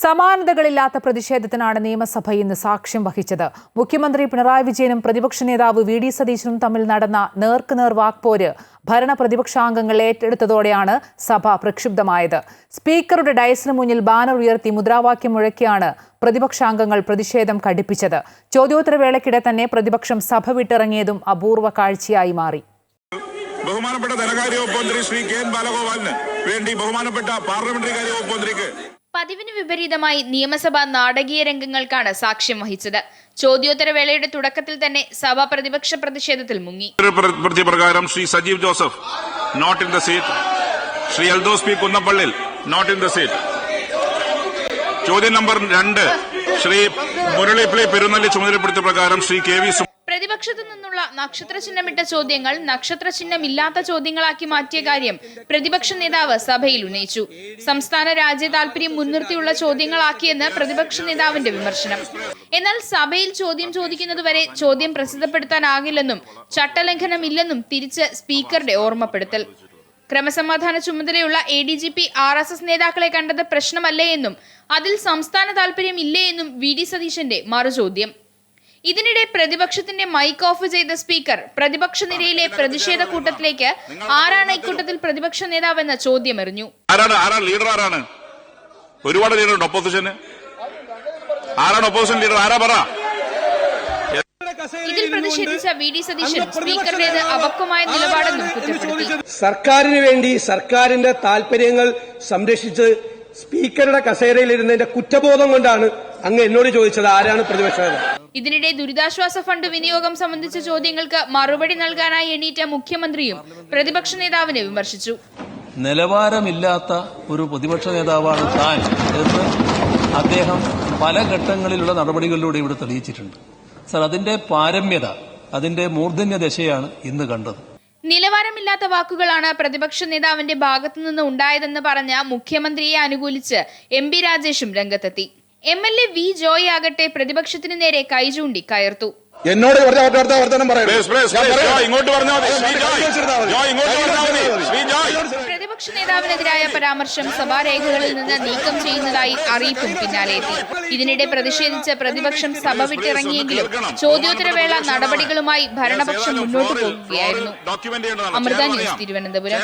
സമാനതകളില്ലാത്ത പ്രതിഷേധത്തിനാണ് നിയമസഭ ഇന്ന് സാക്ഷ്യം വഹിച്ചത്. മുഖ്യമന്ത്രി പിണറായി വിജയനും പ്രതിപക്ഷ നേതാവ് വി ഡി സതീശനും തമ്മിൽ നടന്ന നേർക്കുനേർ വാക്പോര് ഭരണ പ്രതിപക്ഷാംഗങ്ങൾ ഏറ്റെടുത്തതോടെയാണ് സഭ പ്രക്ഷുബ്ധമായത്. സ്പീക്കറുടെ ഡയസിന് മുന്നിൽ ബാനർ ഉയർത്തി മുദ്രാവാക്യം മുഴക്കിയാണ് പ്രതിപക്ഷാംഗങ്ങൾ പ്രതിഷേധം കടുപ്പിച്ചത്. ചോദ്യോത്തരവേളയ്ക്കിടെ തന്നെ പ്രതിപക്ഷം സഭ വിട്ടിറങ്ങിയതും അപൂർവ കാഴ്ചയായി മാറി. ബഹുമാനപ്പെട്ട ധനകാര്യ വകുപ്പ് മന്ത്രി ശ്രീ കെ എൻ ബാലഗോപാലിന് വേണ്ടി ബഹുമാനപ്പെട്ട പാർലമെന്ററി കാര്യ വകുപ്പ് മന്ത്രിക്ക് പതിവിന് വിപരീതമായി നിയമസഭ നാടകീയ രംഗങ്ങൾക്കാണ് സാക്ഷ്യം വഹിച്ചത്. ചോദ്യോത്തരവേളയുടെ തുടക്കത്തിൽ തന്നെ സഭ പ്രതിപക്ഷ പ്രതിഷേധത്തിൽ മുങ്ങി. പ്രകാരം Shri Sajeev Joseph not in the seat Shri Eldhose P Kunnappillil not in the seat ചോദ്യം നമ്പർ രണ്ട് ശ്രീ മുരളിപ്പിള്ളി പെരുന്നല്ലി ചുമതലപ്പെടുത്തിയ പ്രകാരം ശ്രീ കെ വി പ്രതിപക്ഷത്തു നിന്നുള്ള നക്ഷത്ര ചിഹ്നമിട്ട ചോദ്യങ്ങൾ നക്ഷത്ര ചിഹ്നമില്ലാത്ത ചോദ്യങ്ങളാക്കി മാറ്റിയ കാര്യം പ്രതിപക്ഷ നേതാവ് സഭയിൽ ഉന്നയിച്ചു. സംസ്ഥാന രാജ്യ താൽപര്യം മുൻനിർത്തിയുള്ള ചോദ്യങ്ങളാക്കിയെന്ന് പ്രതിപക്ഷ നേതാവിന്റെ വിമർശനം. എന്നാൽ സഭയിൽ ചോദ്യം ചോദിക്കുന്നതുവരെ ചോദ്യം പ്രസിദ്ധപ്പെടുത്താനാകില്ലെന്നും ചട്ടലംഘനമില്ലെന്നും തിരിച്ച് സ്പീക്കറുടെ ഓർമ്മപ്പെടുത്തൽ. ക്രമസമാധാന ചുമതലയുള്ള A D G P R S S നേതാക്കളെ കണ്ടത് പ്രശ്നമല്ലേ എന്നും അതിൽ സംസ്ഥാന താൽപര്യമില്ലേ എന്നും വി. ഡി. സതീശന്റെ മറുചോദ്യം. ഇതിനിടെ പ്രതിപക്ഷത്തിന്റെ മൈക്ക് ഓഫ് ചെയ്ത സ്പീക്കർ പ്രതിപക്ഷ നിരയിലെ പ്രതിഷേധ കൂട്ടത്തിലേക്ക് ആരാണ് ഇക്കൂട്ടത്തിൽ പ്രതിപക്ഷ നേതാവെന്ന ചോദ്യം എറിഞ്ഞു ആരാണ്? ആരാണ്? ലീഡർ ആരാണ്? ഒരുപാട് ലീഡർ ഉണ്ട് ഒപ്പോസിഷന് ആരാണ് ഓപ്പോസിഷൻ ലീഡർ ആരാ പറ? ഇതിൽ പ്രതിഷേധിച്ച വി ഡി സതീശൻ സ്പീക്കറുടേത് അപക്വമായ നിലപാടെന്നും കുറ്റപ്പെടുത്തി. സർക്കാരിന് വേണ്ടി സർക്കാരിന്റെ താൽപര്യങ്ങൾ സംരക്ഷിച്ച് സ്പീക്കറുടെ കസേരയിലിരുന്നതിന്റെ കുറ്റബോധം കൊണ്ടാണ് അങ്ങ് എന്നോട് ചോദിച്ചത് ആരാണ് പ്രതിപക്ഷ നേതാവ്? ഇതിനിടെ ദുരിതാശ്വാസ ഫണ്ട് വിനിയോഗം സംബന്ധിച്ച ചോദ്യങ്ങൾക്ക് മറുപടി നൽകാനായി എണീറ്റ മുഖ്യമന്ത്രിയും പ്രതിപക്ഷ നേതാവിനെ വിമർശിച്ചു. നിലവാരമില്ലാത്ത ഒരു പ്രതിപക്ഷ നേതാവാണ് താൻ എന്ന് അദ്ദേഹം പല ഘട്ടങ്ങളിലുള്ള നടപടികളിലൂടെ ഇവിടെ തെളിയിച്ചിട്ടുണ്ട്. സർ അതിന്റെ പാരമ്യത അതിന്റെ മൂർധന്യ ദശയാണ് ഇന്ന് കണ്ടത്. നിലവാരമില്ലാത്ത വാക്കുകളാണ് പ്രതിപക്ഷ നേതാവിന്റെ ഭാഗത്തുനിന്ന് ഉണ്ടായതെന്ന് പറഞ്ഞ മുഖ്യമന്ത്രിയെ അനുകൂലിച്ച് എം പി രാജേഷും രംഗത്തെത്തി. M L A V Joy ആകട്ടെ പ്രതിപക്ഷത്തിന് നേരെ കൈചൂണ്ടി കയർത്തു. എന്നോട്. പ്രതിപക്ഷ നേതാവിനെതിരായ പരാമർശം സഭാരേഖകളിൽ നിന്ന് നീക്കം ചെയ്യുന്നതായി അറിയിപ്പും പിന്നാലെ എത്തി. ഇതിനിടെ പ്രതിഷേധിച്ച് പ്രതിപക്ഷം സഭ വിട്ടിറങ്ങിയെങ്കിലും ചോദ്യോത്തരവേള നടപടികളുമായി ഭരണപക്ഷം മുന്നോട്ട് പോകുകയായിരുന്നു അമൃത ന്യൂസ് തിരുവനന്തപുരം.